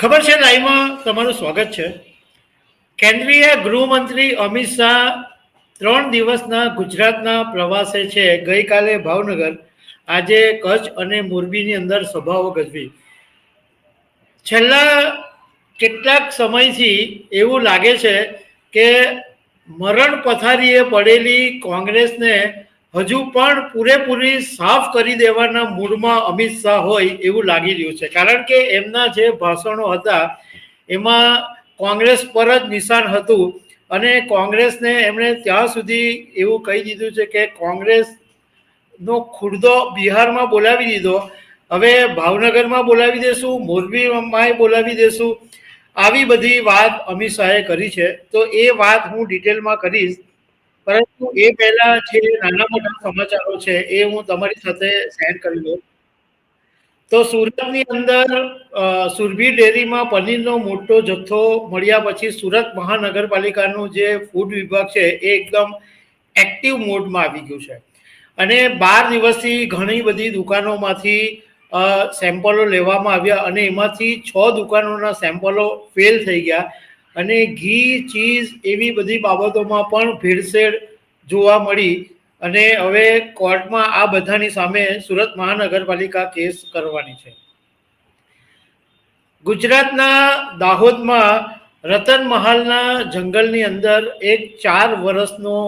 ખબર છે લાઈવમાં તમારું સ્વાગત છે. કેન્દ્રીય ગૃહમંત્રી અમિત શાહ ત્રણ દિવસના ગુજરાતના પ્રવાસે છે. ગઈકાલે ભાવનગર, આજે કચ્છ અને મોરબીની અંદર સભાઓ ગજવી. છેલ્લા કેટલાક સમયથી એવું લાગે છે કે મરણ પથારીએ પડેલી કોંગ્રેસને હજુ પણ પૂરેપૂરી સાફ કરી દેવાના મૂડમાં અમિત શાહ હોય એવું લાગી રહ્યું છે. કારણ કે એમના જે ભાષણો હતા, એમાં કોંગ્રેસ પર જ નિશાન હતું અને કોંગ્રેસને એમણે ત્યાં સુધી એવું કહી દીધું છે કે કોંગ્રેસનો ખુરદો બિહારમાં બોલાવી દીધો. હવે ભાવનગરમાં બોલાવી દેશું, મોરબીમાં બોલાવી દેશું. આવી બધી વાત અમિત શાહે કરી છે. તો એ વાત હું ડિટેલમાં કરીશ. પરંતુ એ પહેલા જે નાના મોટા સમાચારો છે એ હું તમારી સાથે શેર કરી દઉં. તો સુરતની અંદર સુરભી ડેરીમાં પનીરનો મોટો જથ્થો મળ્યા પછી સુરત મહાનગરપાલિકાનું જે ફૂડ વિભાગ છે એ એકદમ એક્ટિવ મોડમાં આવી ગયું છે. અને બાર દિવસથી ઘણી બધી દુકાનોમાંથી સેમ્પલો લેવામાં આવ્યા અને એમાંથી છ દુકાનોના સેમ્પલો ફેલ થઈ ગયા. અને ઘી, ચીઝ એવી બધી બાબતોમાં પણ ભેળસેળ જોવા મળી. અને હવે કોર્ટમાં આ બધાની સામે સુરત મહાનગરપાલિકા કેસ કરવાની છે. ગુજરાતના દાહોદમાં રતન મહાલના જંગલની અંદર એક ચાર વર્ષનો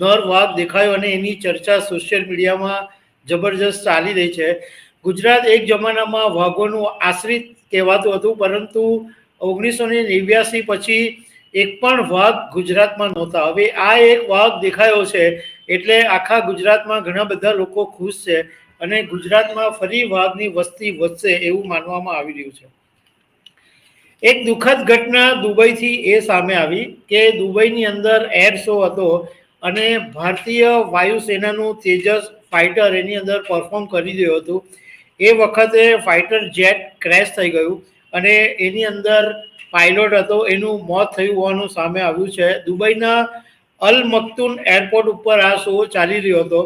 નર વાઘ દેખાયો અને એની ચર્ચા સોશિયલ મીડિયામાં જબરજસ્ત ચાલી રહી છે. ગુજરાત એક જમાનામાં વાઘોનું આશ્રિત કહેવાતું હતું, પરંતુ ઓગણીસો ને નેવ્યાસી પછી એક પણ વાઘ ગુજરાતમાં નહોતા. હવે આ એક વાઘ દેખાયો છે, એટલે આખા ગુજરાતમાં ઘણા બધા લોકો ખુશ છે અને ગુજરાતમાં ફરી વાઘની વસ્તી વધશે એવું માનવામાં આવી રહ્યું છે. એક દુઃખદ ઘટના દુબઈથી એ સામે આવી કે દુબઈની અંદર એર શો હતો અને ભારતીય વાયુસેનાનું તેજસ ફાઇટર એની અંદર પરફોર્મ કરી રહ્યું હતું. એ વખતે ફાઇટર જેટ ક્રેશ થઈ ગયું. અને એની અંદર પાયલોટ હતો, એનું મોત થયું હોવાનું સામે આવ્યું છે. દુબઈના અલ મક્તુન એરપોર્ટ ઉપર આ શો ચાલી રહ્યો હતો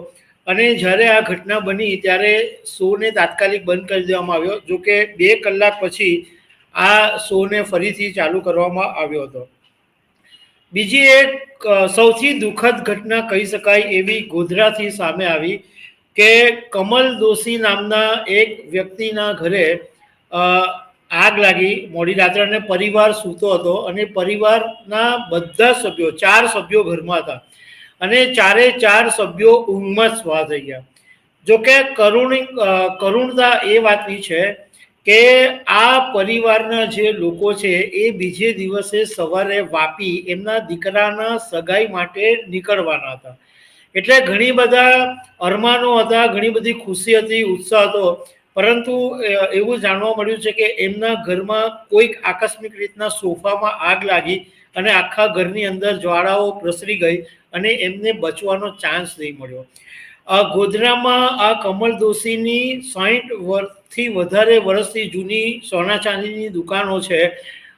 અને જ્યારે આ ઘટના બની ત્યારે શોને તાત્કાલિક બંધ કરી દેવામાં આવ્યો જોકે બે કલાક પછી આ શોને ફરીથી ચાલુ કરવામાં આવ્યો હતો. બીજી એક સૌથી દુઃખદ ઘટના કહી શકાય એવી ગોધરાથી સામે આવી કે કમલ દોશી નામના એક વ્યક્તિના ઘરે આગ લાગી. મોડી રાત્રે અને પરિવાર સૂતો હતો અને પરિવારના બધા સભ્યો, ચાર સભ્યો ઘરમાં હતા. અને ચારે ચાર સભ્યો ઊંઘમાં સ્વા થઈ ગયા. જોકે કરુણી કરુણતા એ વાતની છે કે આ પરિવારના જે લોકો છે એ બીજે દિવસે સવારે વાપી એમના દીકરાના સગાઈ માટે નીકળવાના હતા. એટલે ઘણી બધા અરમાનો હતા, ઘણી બધી ખુશી હતી, ઉત્સાહ હતો. પરંતુ એવું જાણવા મળ્યું છે કે એમના ઘરમાં કોઈક આકસ્મિક રીતના સોફામાં આગ લાગી અને આખા ઘરની અંદર જ્વાળાઓ પ્રસરી ગઈ અને એમને બચવાનો ચાન્સ નહીં મળ્યો. આ ગોધરામાં આ કમલ દોશીની સાહીઠ વર્ષથી વધારે વર્ષથી જૂની સોના ચાંદીની દુકાનો છે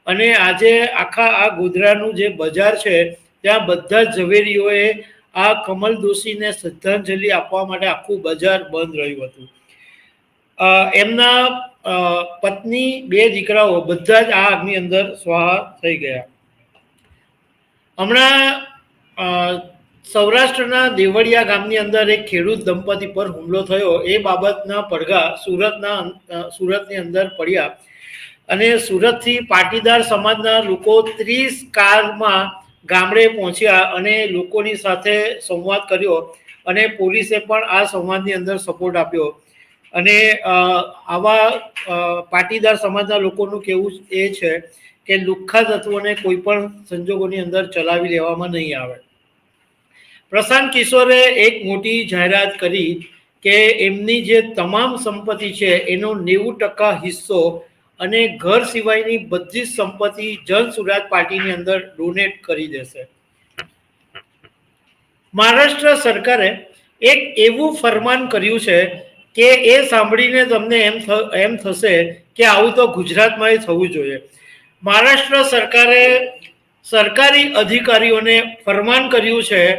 અને આજે આખા આ ગોધરાનું જે બજાર છે, ત્યાં બધા જ ઝવેરીઓએ આ કમલ દોશીને શ્રદ્ધાંજલિ આપવા માટે આખું બજાર બંધ રહ્યું હતું. એમના પત્ની બે દીકરાઓ બધા જ આ આગની અંદર સ્વાહા થઈ ગયા. હમણાં સૌરાષ્ટ્રના દેવળિયા ગામની અંદર એક ખેડૂત દંપતી પર હુમલો થયો. એ બાબતના પડઘા સુરતના સુરતની અંદર પડ્યા. અને સુરતથી પાટીદાર સમાજના લોકો ત્રીસ કારમાં ગામડે પહોંચ્યા અને લોકોની સાથે સંવાદ કર્યો અને પોલીસે પણ આ સંવાદની અંદર સપોર્ટ આપ્યો. અને આવા પાટીદાર સમાજના લોકોનું કહેવું એ છે કે લુખ્ખા તત્વોને કોઈ પણ સંજોગોની અંદર ચલાવી લેવામાં નહીં આવે. પ્રશાંત કિશોરે એક મોટી જાહેરાત કરી કે એમની જે તમામ સંપત્તિ છે એનો નેવું ટકા હિસ્સો અને ઘર સિવાયની બધી જ સંપત્તિ જન સુરાજ પાર્ટીની અંદર ડોનેટ કરી દેશે. મહારાષ્ટ્ર સરકારે એક એવું ફરમાન કર્યું છે કે એ સાંભળીને તમને એમ એમ થશે કે આવું તો ગુજરાતમાં થવું જોઈએ. મહારાષ્ટ્ર સરકારે સરકારી અધિકારીઓને ફરમાન કર્યું છે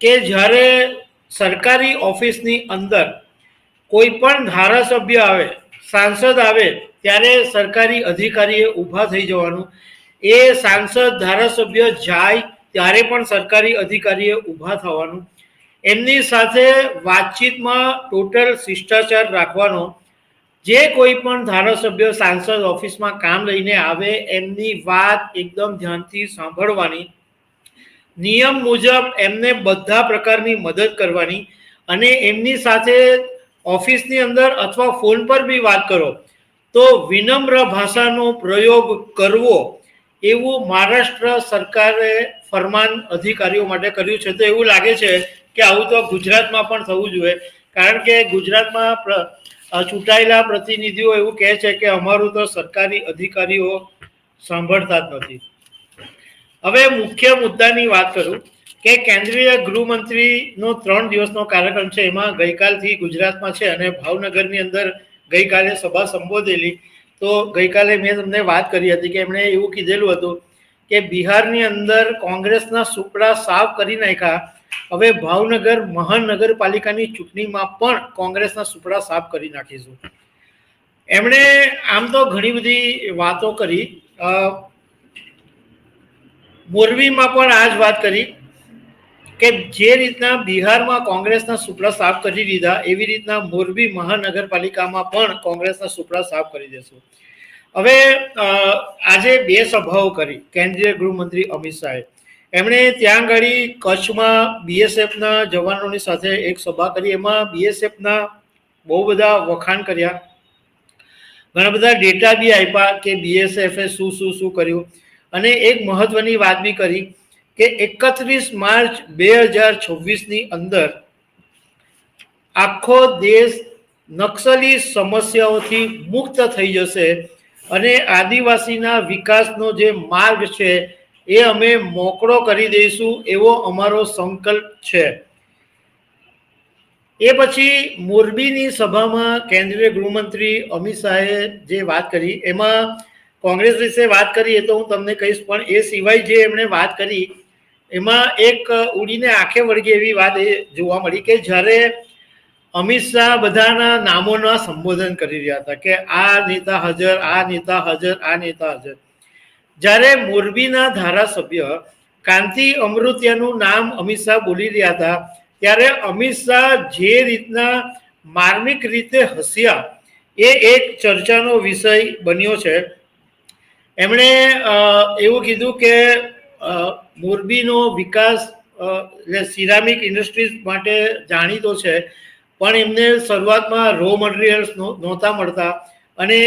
કે જ્યારે સરકારી ઓફિસની અંદર કોઈ પણ ધારાસભ્ય આવે, સાંસદ આવે, ત્યારે સરકારી અધિકારીએ ઊભા થઈ જવાનું. એ સાંસદ, ધારાસભ્ય જાય, ત્યારે પણ સરકારી અધિકારીએ ઊભા થવાનું. એમની સાથે વાતચીતમાં ટોટલ શિષ્ટાચાર રાખવાનો, જે કોઈ પણ ધારાસભ્ય સાંસદ ઓફિસમાં કામ લઈને આવે, એમની વાત એકદમ ધ્યાનથી સાંભળવાની. નિયમ મુજબ એમને બધા પ્રકારની મદદ કરવાની અને એમની સાથે ઓફિસની અંદર અથવા ફોન પર બી વાત કરો, તો વિનમ્ર ભાષાનો પ્રયોગ કરવો એવું મહારાષ્ટ્ર સરકારે ફરમાન અધિકારીઓ માટે કર્યું છે. તો એવું લાગે છે કે આવું તો ગુજરાતમાં પણ થવું જોઈએ. કારણ કે ગુજરાતમાં ચૂંટાયેલા પ્રતિનિધિઓ એવું કહે છે કે અમારું તો સરકારી અધિકારીઓ સાંભળતા જ નથી. હવે મુખ્ય મુદ્દાની વાત કરું કે કેન્દ્રીય ગૃહમંત્રીનો ત્રણ દિવસનો કાર્યક્રમ છે. એમાં ગઈકાલથી ગુજરાતમાં છે અને ભાવનગરની અંદર ગઈકાલે સભા સંબોધેલી. તો ગઈકાલે મેં તમને વાત કરી હતી કે એમણે એવું કીધેલું હતું કે બિહારની અંદર કોંગ્રેસના સુપડા સાફ કરી નાખ્યા. હવે ભાવનગર મહાનગરપાલિકાની ચૂંટણીમાં પણ કોંગ્રેસના સુપડા સાફ કરી નાખીશું. એમણે આમ તો ઘણી બધી વાતો કરી. મોરબીમાં પણ આ જ વાત કરી કે જે રીતના બિહારમાં કોંગ્રેસના સુપડા સાફ કરી દીધા, એવી રીતના મોરબી મહાનગરપાલિકામાં પણ કોંગ્રેસના સુપડા સાફ કરી દેશું. હવે આજે બે સભાઓ કરી, કેન્દ્રીય ગૃહમંત્રી અમિત શાહે. એમણે ત્યાં આગળ કચ્છમાં બીએસએફના જવાનોની સાથે એક સભા કરી. એમાં બીએસએફના બહુ બધા વખાણ કર્યા. ઘણા બધા ડેટા બી આપ્યા કે બીએસએફે શું શું શું કર્યું. અને એક મહત્વની વાત બી કરી કે એકત્રીસ માર્ચ બે હજાર છવ્વીસની અંદર આખો દેશ નક્સલી સમસ્યાઓથી મુક્ત થઈ જશે અને આદિવાસીના વિકાસનો જે માર્ગ છે એ અમે મોકળો કરી દઈશું એવો અમારો સંકલ્પ છે. એ પછી મોરબીની સભામાં કેન્દ્રીય ગૃહમંત્રી અમિત શાહે જે વાત કરી, એમાં કોંગ્રેસ વિશે વાત કરી એ તો હું તમને કહીશ, પણ એ સિવાય જે એમણે વાત કરી, એમાં એક ઉડીને આંખે વળગી એવી વાત એ જોવા મળી કે જ્યારે અમિત શાહ બધાના નામોના સંબોધન કરી રહ્યા હતા કે આ નેતા હાજર, આ નેતા હાજર, આ નેતા હાજર. જ્યારે મોરબીના ધારાસભ્ય કાંતિ અમૃતિયાનું નામ અમિત શાહ બોલી રહ્યા હતા, ત્યારે અમિત શાહ જે રીતના માર્મિક રીતે હસ્યા, એ એક ચર્ચાનો વિષય બન્યો છે. એમણે એવું કીધું કે મોરબીનો વિકાસ એટલે સિરામિક ઇન્ડસ્ટ્રીઝ માટે જાણીતો છે, પણ એમને શરૂઆતમાં રો મટીરિયલ્સ નહોતા મળતા. અને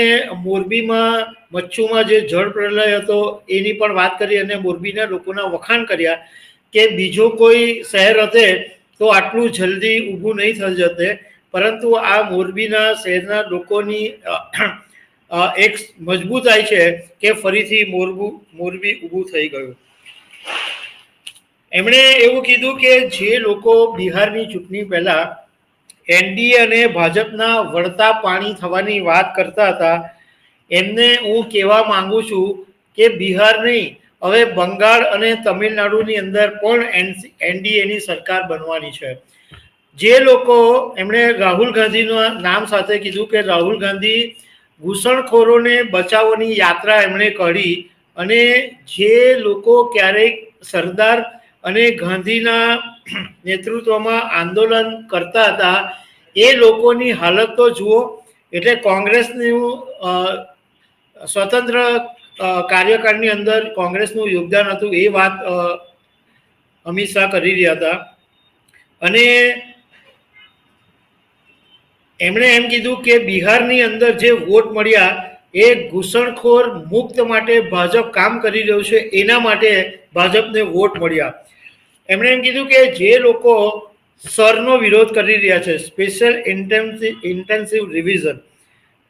મોરબીમાં મચ્છુમાં જે જળ પ્રલય હતો, એની પણ વાત કરી અને મોરબીના લોકોના વખાણ કર્યા કે બીજો કોઈ શહેર હતે તો આટલું જલ્દી ઊભું નહીં થઈ જતે. પરંતુ આ મોરબીના શહેરના લોકોની એક મજબૂતાઈ છે કે ફરીથી મોરબું, મોરબી ઊભું થઈ ગયું. એમણે એવું કીધું કે જે લોકો બિહારની ચૂંટણી પહેલા એનડીએ અને ભાજપના વળતા પાણી થવાની વાત કરતા હતા. એમને હું કહેવા માંગુ છું કે બિહાર નહીં, હવે બંગાળ અને તમિલનાડુની અંદર પણ એનડીએની સરકાર બનવાની છે. જે લોકો એમણે રાહુલ ગાંધીના નામ સાથે કીધું કે રાહુલ ગાંધી ઘૂસણખોરોને બચાવવાની યાત્રા એમણે કરી અને જે લોકો ક્યારેક સરદાર અને ગાંધીના નેતૃત્વમાં આંદોલન કરતા હતા એ લોકોની હાલત તો જુઓ, એટલે કોંગ્રેસનું સ્વતંત્ર કાર્યકાળની અંદર કોંગ્રેસનું યોગદાન હતું એ વાત અમિત શાહ કરી રહ્યા હતા. અને એમણે એમ કીધું કે બિહારની અંદર જે વોટ મળ્યા એ ઘૂસણખોર મુક્ત માટે ભાજપ કામ કરી રહ્યું છે, એના માટે ભાજપને વોટ મળ્યા. એમણે એમ કીધું કે જે લોકો સરનો વિરોધ કરી રહ્યા છે. સ્પેશિયલ ઇન્ટેન્સિવ ઇન્ટેન્સિવ રિવિઝન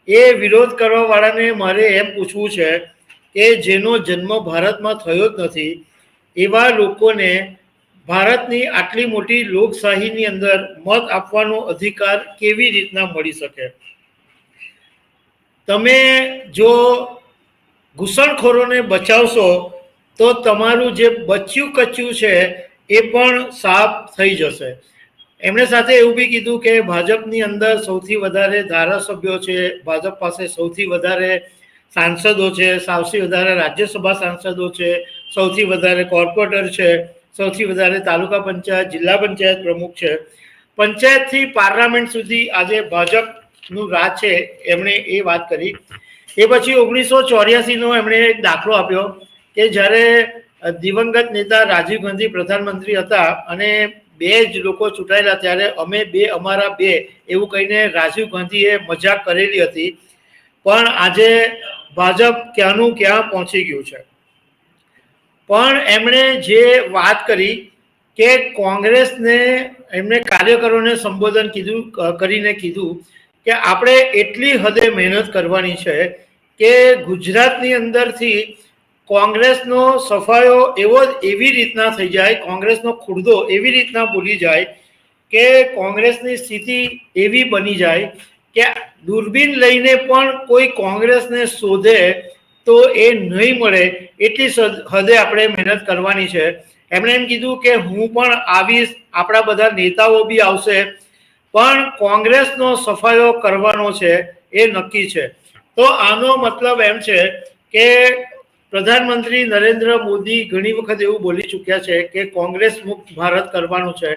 એ વિરોધ કરવાવાળાને મારે એમ પૂછવું છે કે જેનો જન્મ ભારતમાં થયો જ નથી, એવા લોકોને ભારતની આટલી મોટી લોકશાહીની અંદર મત આપવાનો અધિકાર કેવી રીતના મળી શકે? તમે જો ઘૂસણખોરોને બચાવશો, તો તમારું જે બચ્યું કચ્યું છે, એ પણ સાફ થઈ જશે. એમણે સાથે એવું બી કીધું કે ભાજપની અંદર સૌથી વધારે ધારાસભ્યો છે, ભાજપ પાસે સૌથી વધારે સાંસદો છે, સૌથી વધારે રાજ્યસભા સાંસદો છે, સૌથી વધારે કોર્પોરેટર છે, સૌથી વધારે તાલુકા પંચાયત, જિલ્લા પંચાયત પ્રમુખ છે. પંચાયતથી પાર્લામેન્ટ સુધી આજે ભાજપનું રાજ છે, એમણે એ વાત કરી. એ પછી ઓગણીસો ચોર્યાસીનો એમણે એક દાખલો આપ્યો કે જ્યારે દિવંગત નેતા રાજીવ ગાંધી પ્રધાનમંત્રી હતા અને બે જ લોકો ચૂંટાયેલા ત્યારે અમે બે, અમારા બે, એવું કહીને રાજીવ ગાંધીએ મજાક કરેલી હતી. પણ આજે ભાજપ ક્યાંનું ક્યાં પહોંચી ગયું છે? પણ એમણે જે વાત કરી કે કોંગ્રેસને એમણે કાર્યકરોને સંબોધન કીધું કરીને કીધું કે આપણે એટલી હદે મહેનત કરવાની છે કે ગુજરાતની અંદરથી કોંગ્રેસનો સફાયો એવો એવી રીતના થઈ જાય, કોંગ્રેસનો ખુરદો એવી રીતના બોલી જાય કે કોંગ્રેસની સ્થિતિ એવી બની જાય કે દૂરબીન લઈને પણ કોઈ કોંગ્રેસને શોધે તો એ નહીં મળે એટલી હદે આપણે મહેનત કરવાની છે. એમણે એમ કીધું કે હું પણ આવીશ, આપણા બધા નેતાઓ બી આવશે, પણ કોંગ્રેસનો સફાયો કરવાનો છે એ નક્કી છે. તો આનો મતલબ એમ છે કે પ્રધાનમંત્રી નરેન્દ્ર મોદી ઘણી વખત એવું બોલી ચૂક્યા છે કે કોંગ્રેસ મુક્ત ભારત કરવાનું છે.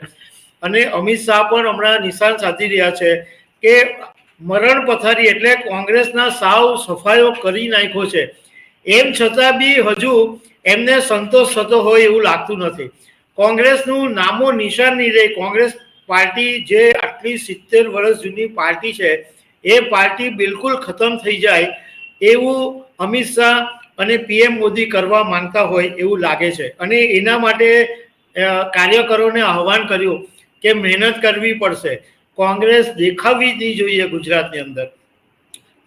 અને અમિત શાહ પણ હમણાં નિશાન સાધી રહ્યા છે કે મરણ પથારી એટલે કોંગ્રેસના સાવ સફાયો કરી નાખ્યો છે. એમ છતાં બી હજુ એમને સંતોષ થતો હોય એવું લાગતું નથી. કોંગ્રેસનું નામો નિશાન નહીં રહે. કોંગ્રેસ પાર્ટી જે આટલી સિત્તેર વર્ષ જૂની પાર્ટી છે, એ પાર્ટી બિલકુલ ખતમ થઈ જાય એવું અમિત શાહ અને પીએમ મોદી કરવા માંગતા હોય એવું લાગે છે. અને એના માટે કાર્યકરોને આહવાન કર્યું કે મહેનત કરવી પડશે. કોંગ્રેસ દેખાવી નહીં જોઈએ ગુજરાતની અંદર.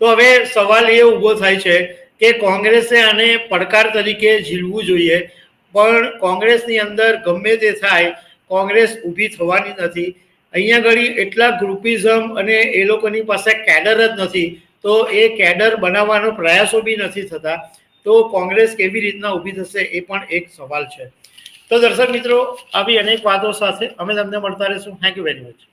તો હવે સવાલ એ ઊભો થાય છે કે કોંગ્રેસે આને પડકાર તરીકે ઝીલવું જોઈએ, પણ કોંગ્રેસની અંદર ગમે તે થાય, કોંગ્રેસ ઊભી થવાની નથી. અહીંયા ઘડી એટલા ગ્રુપિઝમ અને એ લોકોની પાસે કેડર જ નથી. તો એ કેડર બનાવવાનો પ્રયાસો બી નથી થતા. તો કોંગ્રેસ કેવી રીતના ઊભી થશે એ પણ એક સવાલ છે. તો દર્શક મિત્રો, આવી અનેક વાતો સાથે અમે તમને મળતા રહીશું. Thank you very much